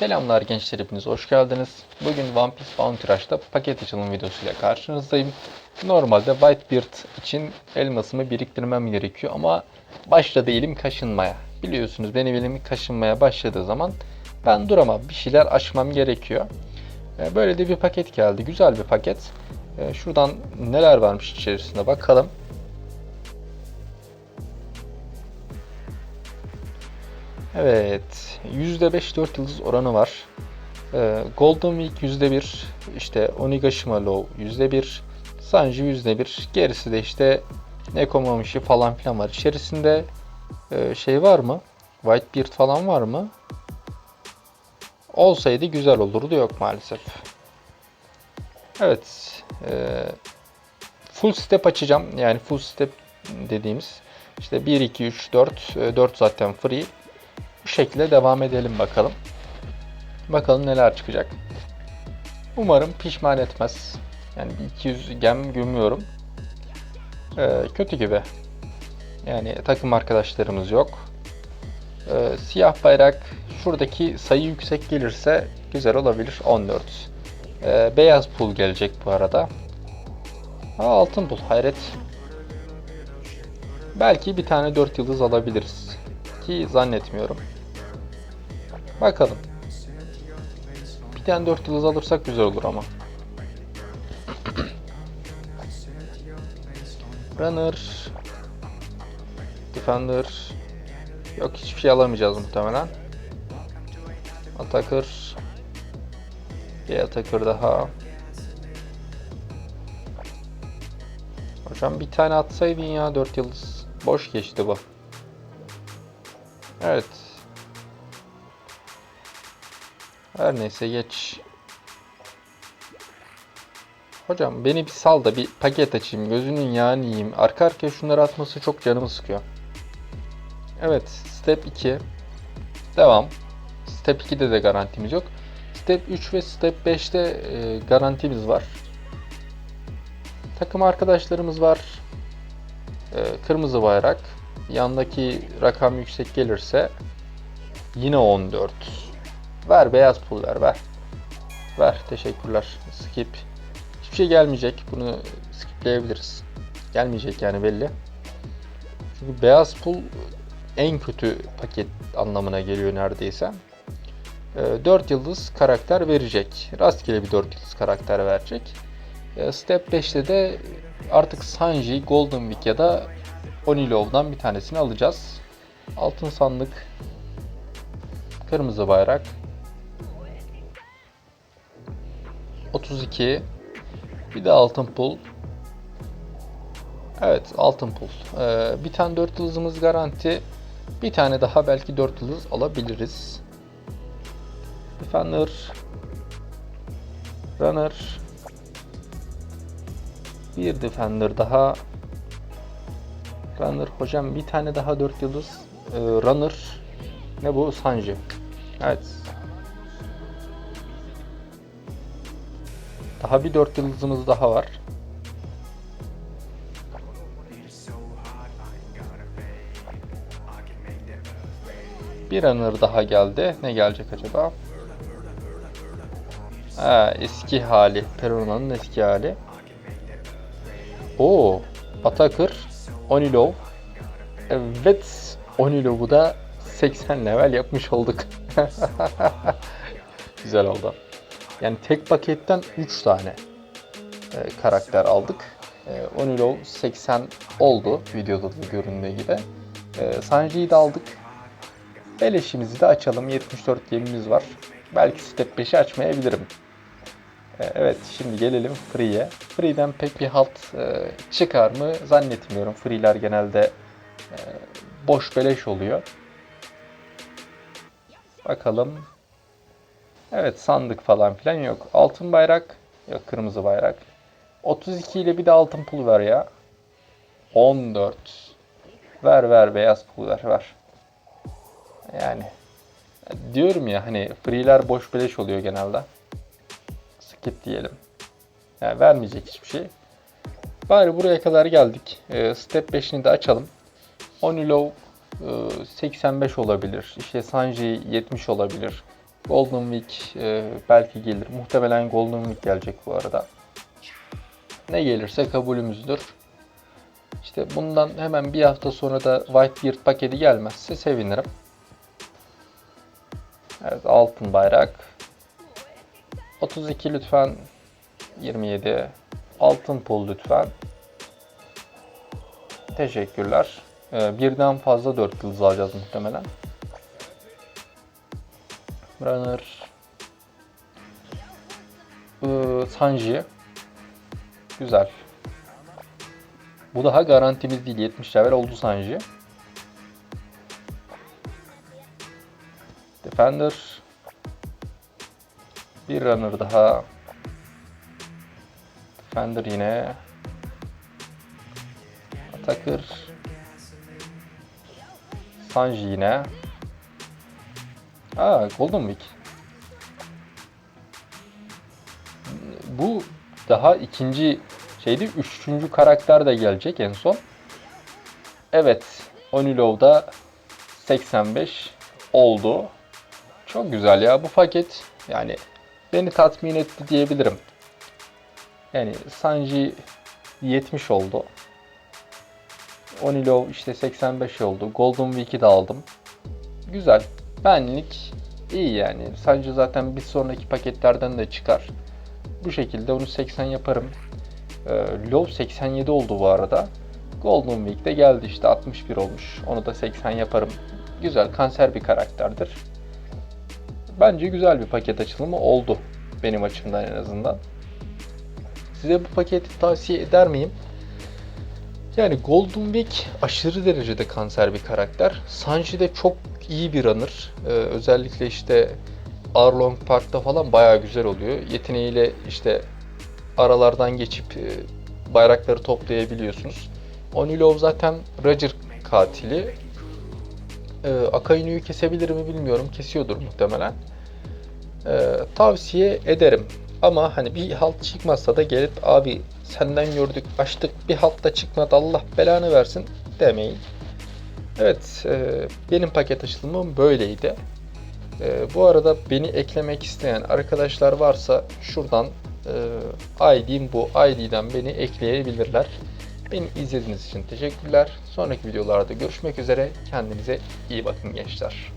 Selamlar gençler hepiniz hoş geldiniz. Bugün One Piece Bounty Rush'ta paket açılım videosuyla karşınızdayım. Normalde Whitebeard için elmasımı biriktirmem gerekiyor ama başladı elim kaşınmaya. Biliyorsunuz benim elim kaşınmaya başladığı zaman ben duramam. Bir şeyler açmam gerekiyor. Ee, Böyle de bir paket geldi. Güzel bir paket. Ee, Şuradan neler varmış içerisinde bakalım. Evet. %5 4 yıldız oranı var. Ee, Golden Week %1, işte Onigashima Low %1, Sanji %1. Gerisi de işte Nekomamushi falan filan var. İçerisinde e, şey var mı? Whitebeard falan var mı? Olsaydı güzel olurdu yok maalesef. Evet. e, full step açacağım. Yani full step dediğimiz işte 1, 2, 3, 4. 4 zaten free. Şekilde devam edelim bakalım. Bakalım neler çıkacak. Umarım pişman etmez. Yani bir 200 gem gömüyorum. Ee, kötü gibi. Yani takım arkadaşlarımız yok. Ee, siyah bayrak şuradaki sayı yüksek gelirse güzel olabilir. 14. Ee, beyaz pul gelecek bu arada. Aa, altın pul hayret. Belki bir tane 4 yıldız alabiliriz. Ki zannetmiyorum. Bakalım. Bir tane 4 yıldız alırsak güzel olur ama. Runner. Defender. Yok hiçbir şey alamayacağız muhtemelen. Attacker. Bir attacker daha. Hocam bir tane atsaydın ya 4 yıldız. Boş geçti bu. Evet. Her neyse geç. Hocam beni bir sal da bir paket açayım. Gözünün yağını yiyeyim. Arka arkaya şunları atması çok canımı sıkıyor. Evet. Step 2. Devam. Step 2'de de garantimiz yok. Step 3 ve Step 5'te e, garantimiz var. Takım arkadaşlarımız var. E, kırmızı bayrak. Yandaki rakam yüksek gelirse yine 14. Ver beyaz pul ver ver. Ver teşekkürler. Skip. Hiçbir şey gelmeyecek. Bunu skipleyebiliriz. Gelmeyecek yani belli. Çünkü beyaz pul en kötü paket anlamına geliyor neredeyse. 4 yıldız karakter verecek. Rastgele bir 4 yıldız karakter verecek. E, Step 5'te de artık Sanji, Golden Week ya da Onilov'dan bir tanesini alacağız. Altın sandık. Kırmızı bayrak. 32. Bir de altın pul. Evet altın pul. Ee, bir tane 4 yıldızımız garanti. Bir tane daha belki 4 yıldız alabiliriz. Defender. Runner. Bir Defender daha. Runner hocam bir tane daha 4 yıldız. Ee, runner. Ne bu? Sanji. Evet. Daha bir 4 yıldızımız daha var. Bir runner daha geldi. Ne gelecek acaba? Ha, eski hali. Perona'nın eski hali. Oo, Atakır, Onilov. Evet, Onilov'u da 80 level yapmış olduk. Güzel oldu. Yani tek paketten 3 tane e, karakter aldık. E, Onilov 80 oldu videoda da göründüğü gibi. E, Sanji'yi de aldık. Beleşimizi de açalım. 74 gemimiz var. Belki step 5'i açmayabilirim. E, evet şimdi gelelim Free'ye. Free'den pek bir halt e, çıkar mı zannetmiyorum. Free'ler genelde e, boş beleş oluyor. Bakalım. Evet sandık falan filan yok. Altın bayrak yok kırmızı bayrak. 32 ile bir de altın pul ver ya. 14. Ver ver beyaz pul ver ver. Yani diyorum ya hani free'ler boş beleş oluyor genelde. Skip diyelim. Yani vermeyecek hiçbir şey. Bari buraya kadar geldik. Ee, step 5'ini de açalım. Onilov e, 85 olabilir. İşte Sanji 70 olabilir. Golden Week e, belki gelir. Muhtemelen Golden Week gelecek bu arada. Ne gelirse kabulümüzdür. İşte bundan hemen bir hafta sonra da Whitebeard paketi gelmezse sevinirim. Evet altın bayrak. 32 lütfen. 27. Altın pul lütfen. Teşekkürler. Ee, birden fazla 4 yıldız alacağız muhtemelen. Runner. Ee, Sanji. Güzel. Bu daha garantimiz değil. 70 level oldu Sanji. Defender. Bir runner daha. Defender yine. Attacker. Sanji yine. Aa Golden Week. Bu daha ikinci şeydi. Üçüncü karakter de gelecek en son. Evet. Onilov'da 85 oldu. Çok güzel ya bu paket. Yani beni tatmin etti diyebilirim. Yani Sanji 70 oldu. Onilov işte 85 oldu. Golden Week'i de aldım. Güzel. Benlik iyi yani. Sanji zaten bir sonraki paketlerden de çıkar. Bu şekilde onu 80 yaparım. Ee, Love 87 oldu bu arada. Golden Week'te geldi işte 61 olmuş. Onu da 80 yaparım. Güzel kanser bir karakterdir. Bence güzel bir paket açılımı oldu. Benim açımdan en azından. Size bu paketi tavsiye eder miyim? Yani Golden Week aşırı derecede kanser bir karakter. Sanji de çok iyi bir runner. Ee, özellikle işte Arlong Park'ta falan bayağı güzel oluyor. Yeteneğiyle işte aralardan geçip e, bayrakları toplayabiliyorsunuz. Onilov zaten Roger katili. Ee, Akainu'yu kesebilir mi bilmiyorum. Kesiyordur muhtemelen. Ee, tavsiye ederim. Ama hani bir halt çıkmazsa da gelip abi senden gördük açtık bir halt da çıkmadı Allah belanı versin demeyin. Evet e, benim paket açılımım böyleydi. E, bu arada beni eklemek isteyen arkadaşlar varsa şuradan e, ID'm bu ID'den beni ekleyebilirler. Beni izlediğiniz için teşekkürler. Sonraki videolarda görüşmek üzere. Kendinize iyi bakın gençler.